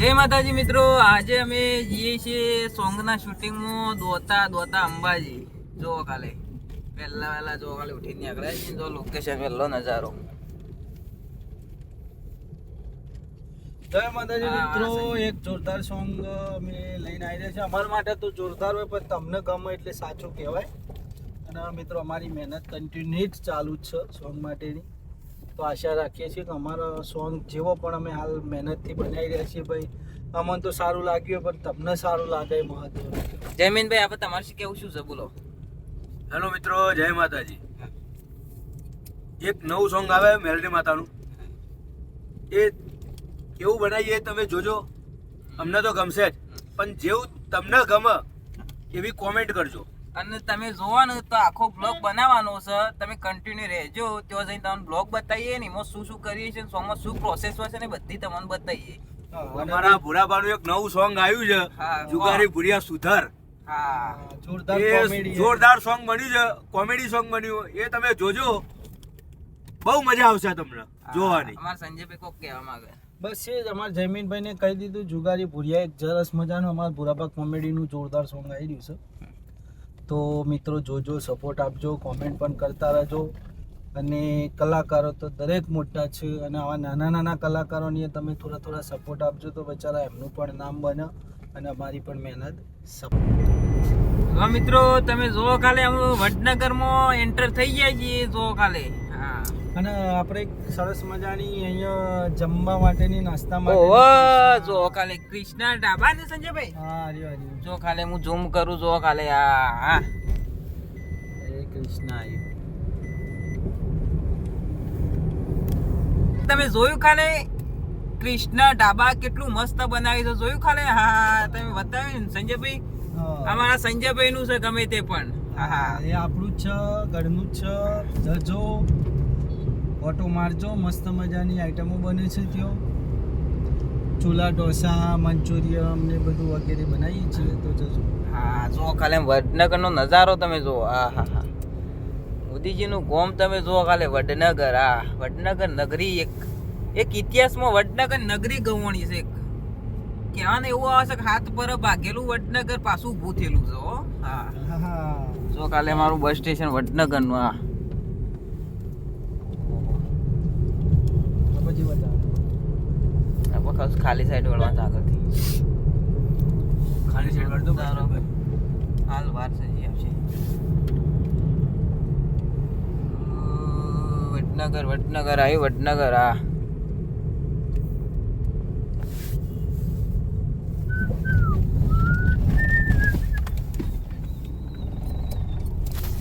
જય માતાજી મિત્રો. આજે અમે જઈએ છીએ સોંગના શૂટિંગમાં દોતા દોતા અંબાજી. જો કાલે પહેલા વહેલા જો કાલે ઉઠીને નીકળ્યા છીએ. જો લોકેશન પહેલો નજારો. જય માતાજી મિત્રો. એક જોરદાર સોંગ અમે લઈને આવી રહ્યા છે અમારા માટે તો જોરદાર હોય પણ તમને ગમે એટલે સાચું કહેવાય. અને મિત્રો અમારી મહેનત કન્ટિન્યુ ચાલુ જ છે સોંગ માટેની. તો આશા રાખીએ છીએ કે અમારો સોંગ જેવો પણ અમે હાલ મહેનતથી બનાવી રહ્યા છીએ ભાઈ અમને તો સારું લાગ્યું પણ તમને સારું લાગે મહત્વ. જયમીનભાઈ આપણે તમારે શું કેવું શું છે? બોલો. હેલો મિત્રો જય માતાજી. એક નવું સોંગ આવે મેલડી માતાનું. એ કેવું બનાવીએ તમે જોજો. અમને તો ગમશે જ. પણ જેવું તમને ગમે એવી કોમેન્ટ કરજો. અને તમે જોવો ને તો આખો બ્લોગ બનાવવાનો છે. તમે કન્ટિન્યુ રહેજો. ત્યાં જઈને તમને બ્લોગ બતાવીએ ને એમાં શું શું કરીએ છીએ સોંગમાં શું પ્રોસેસ હોય છે ને બધી તમને બતાવીએ. અમારા ભૂરાબાનું એક નવું સોંગ આવ્યું છે. જુગારી ભૂરિયા સુધર. જોરદાર જોરદાર સોંગ બન્યું છે. કોમેડી સોંગ બન્યું. એ તમે જોજો. બહુ મજા આવશે તમને. જોવાની. અમારા સંજયભાઈ કોક કહેવા માંગે. બસ એ જ. અમારા જયમીનભાઈને કહી દીધું જુગારી ભૂરિયા એક સરસ મજાનું અમારા ભૂરાબા કોમેડીનું જોરદાર સોંગ આવી રહ્યું છે. તો મિત્રો જોજો સપોર્ટ આપજો કોમેન્ટ પણ કરતા રહેજો. અને કલાકારો તો દરેક મોટા છે અને આવા નાના નાના કલાકારોની તમે થોડા થોડા સપોર્ટ આપજો તો બચારા એમનું પણ નામ બને અને અમારી પણ મહેનત સપોર્ટ હા મિત્રો, તમે જોવો કાલે અમે વડનગરમાં એન્ટર થઈ ગયા છીએ જો કાલે. અને આપણે સરસ મજાની અહીંયા જમવા માટેની નાસ્તા ઓહો જો કાલે કૃષ્ણા ઢાબા ને સંજયભાઈ? હા હર્યો હર્યો જો કાલે હું ઝૂમ કરું જો કાલે આ હા. એ કૃષ્ણા તમે જોયું કાલે કૃષ્ણા ઢાબા કેટલું મસ્ત બનાવ્યું છે? જોયું ખાલે હા તમે બતાવ્યું ને સંજયભાઈ? અમારા સંજયભાઈ નું છે ગમે તે પણ. હા હા. એ આપણું જ છે ઘરનું જ છે જજો. ઓટો મારજો મસ્ત મજાની આઈટમો બને છે ત્યાં. ચૂલા ઢોસા મંચુરિયમ ને બધું વગેરે બનાવીએ છીએ તો જજો હા જો કાલે વડનગરનો નજારો તમે જો આ હા હા. મોદીજીનું ગોમ તમે જો ખાલે વડનગર. આ વડનગર નગરી એક એક ઇતિહાસમાં વડનગર નગરી ગવણી છે એક. કહેવાને એવું આવે છે કે હાથ પર ભાગેલું વડનગર પાછું ઊભું થયેલું છે હો. હા. જો કાલે મારું બસ સ્ટેશન વડનગરનું આ આ પછી બતાવો આ વખત ખાલી સાઈડ વળવા છે આગળથી ખાલી સાઈડ વાળતો તારો. હાલ વાર છે જી આવશે અ, વડનગર વડનગર આવ્યું વડનગર આ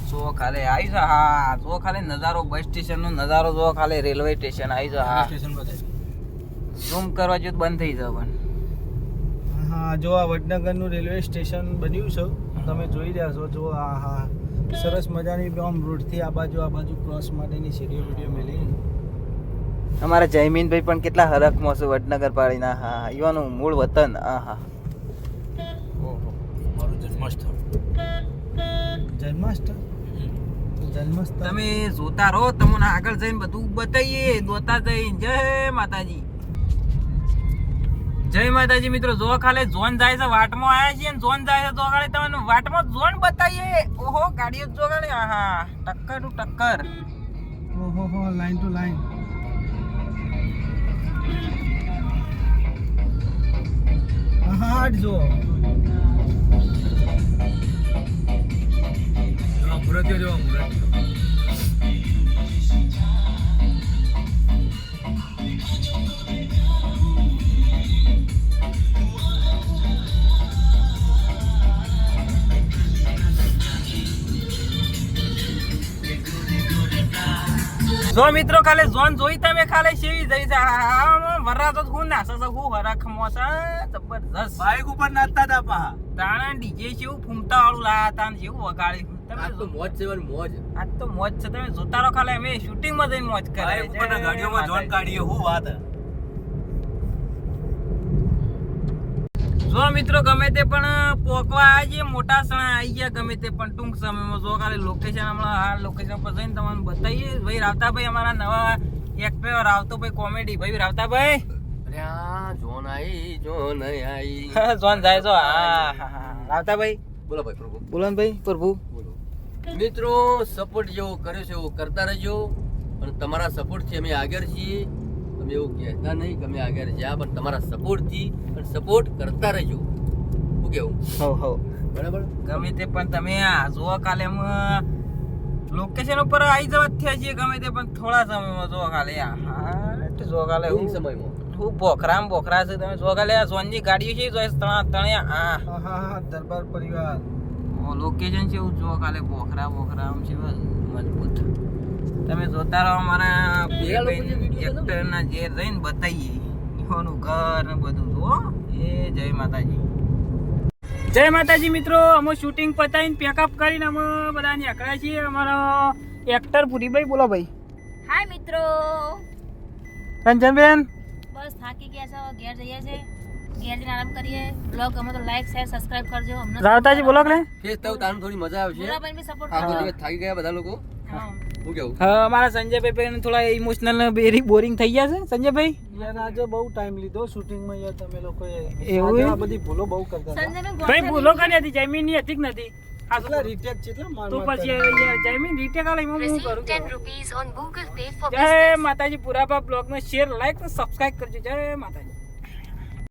જો ખાલે આવી છે હા જો ખાલી નજારો બસ સ્ટેશન નો નજારો જો ખાલી રેલવે સ્ટેશન આવી છે હા સ્ટેશન બતાવી ઝૂમ કરવા જો બંધ થઈ જાય પણ. હા જો આ વડનગરનું રેલવે સ્ટેશન બન્યું છે તમે જોઈ રહ્યા છો જો આ હા. સરસ મજાની આમ રોડથી આ બાજુ આ બાજુ ક્રોસ માટેની સીડીઓ વીડિયો મેલી. અમારા જયમીનભાઈ પણ કેટલા હરખમાં છે વડનગર પાડીના હા યુવાનું મૂળ વતન. આ હા. ઓહો મારું જન્મસ્થળ જન્માષ્ટમી? જન્મસ્થળ તમે જોતા રહો તમને આગળ જઈને બધું બતાવીએ. દોતા જઈને. જય માતાજી. જય માતાજી મિત્રો જો ખાલે ઝોન જાય છે વાટમાં આવ્યા છીએ ઝોન જાય છે તો ખાલે તમને વાટમાં ઝોન બતાવીએ. ઓહો ગાડીઓ જો ખાલે હા હા ટક્કર ટુ ટક્કર. ઓહો હો લાઈન ટુ લાઈન હાટ જો મુરતીઓ જો મુરતીઓ. જો મિત્રો ખાલે ઝોન જોઈ તમે ખાલે સેવી જઈ છે. વરરા તો હું નાસે હું વરા છે જબરજસ્ત. બાઇક ઉપર નાચતા હતા પા તાણા ડીજે જેવું ફૂમતા વાળું લાયા હતા ને જેવું વગાડ્યું તમે તો મોજ છે મોજ. આજ તો મોજ છે. તમે જોતા રહો ખાલી અમે શૂટિંગમાં જઈને મોજ કરે છે. ગાડીઓમાં જોન કાઢીએ હું વાત. જો મિત્રો ગમે તે પણ પોકવા આવ્યા મોટા સણા આવી ગયા ગમે તે પણ ટૂંક સમયમાં. જો ખાલી લોકેશન હમણાં આ લોકેશન પર જઈને તમને બતાવીએ. ભાઈ રાવતાભાઈ અમારા નવા એક્ટર રાવતોભાઈ કોમેડી ભાઈ રાવતાભાઈ? જોન આઈ. જોન આઈ જોન જાય છો હા રાવતાભાઈ? બોલો ભાઈ પ્રભુ. બોલો ભાઈ પ્રભુ. બોલો. મિત્રો સપોર્ટ જેવો કર્યો છે એવો કરતા રહેજો. અને તમારા સપોર્ટથી અમે આગળ છીએ. અમે એવું કહેતા નહીં તમે અમે આગળ જ્યાં પણ તમારા સપોર્ટથી પણ સપોર્ટ કરતા રહેજો. શું કેવું? હો હો. બરાબર? ગમે તે પણ તમે આ જુઓ કાલે લોકેશન ઉપર આવી જવા થયા છીએ ગમે તે પણ થોડા સમયમાં જુઓ કાલે. આ હા જુઓ કાલે હું સમયમાં? હું બોખરામ બોખરા છે. તમે જુઓ કાલે આ સોનની ગાડીઓ છે જોઈ તણા તણ્યા આ. હા હા હા દરબાર પરિવાર. લોકેશન છે એવું જુઓ કાલે. બોખરા બોખરામ છે મજબૂત. તમે જોતા રહો અમારા? એક્ટરના જે રહીને બતાવીએ ઈહોનું ઘર ને બધું જુઓ એ જય માતાજી. જય માતાજી મિત્રો અમે શૂટિંગ પતાવીને પેકઅપ કરીને અમે બધા નીકળ્યા છીએ. અમારો એક્ટર પુરીભાઈ બોલો ભાઈ. હાય મિત્રો. રંજનબેન. બસ થાકી ગયા છો ઘેર જઈએ છે. ઘેર જઈને આરામ કરીએ. બ્લોગ અમે તો લાઈક શેર સબસ્ક્રાઇબ કરજો. અમને રાવતાજી બોલો કે ફેસ તો તારું થોડી મજા આવશે. ભૂરાભાઈ બી સપોર્ટ કરજો થાકી ગયા બધા લોકો. હા. કેવું? હા અમારા સંજયભાઈ થોડા ઇમોશનલ બેરી બોરિંગ થઈ ગયા છે સંજયભાઈ? યાર આજે બહુ ટાઈમ લીધો શૂટિંગમાં યાર તમે લોકો એવું બધી ભૂલો બહુ કરતા ભાઈ ભૂલો કરી હતી જમીન હતી કે નથી? આ કેટલા retake છે, એટલા માર તો પછી જમીન રીટેક આલે એમાં હું કરું Receive 10 rupees on Google Pay for જય માતાજી પુરાબા બ્લોગ ને શેર લાઈક સબસ્ક્રાઇબ કરજો. જય માતાજી.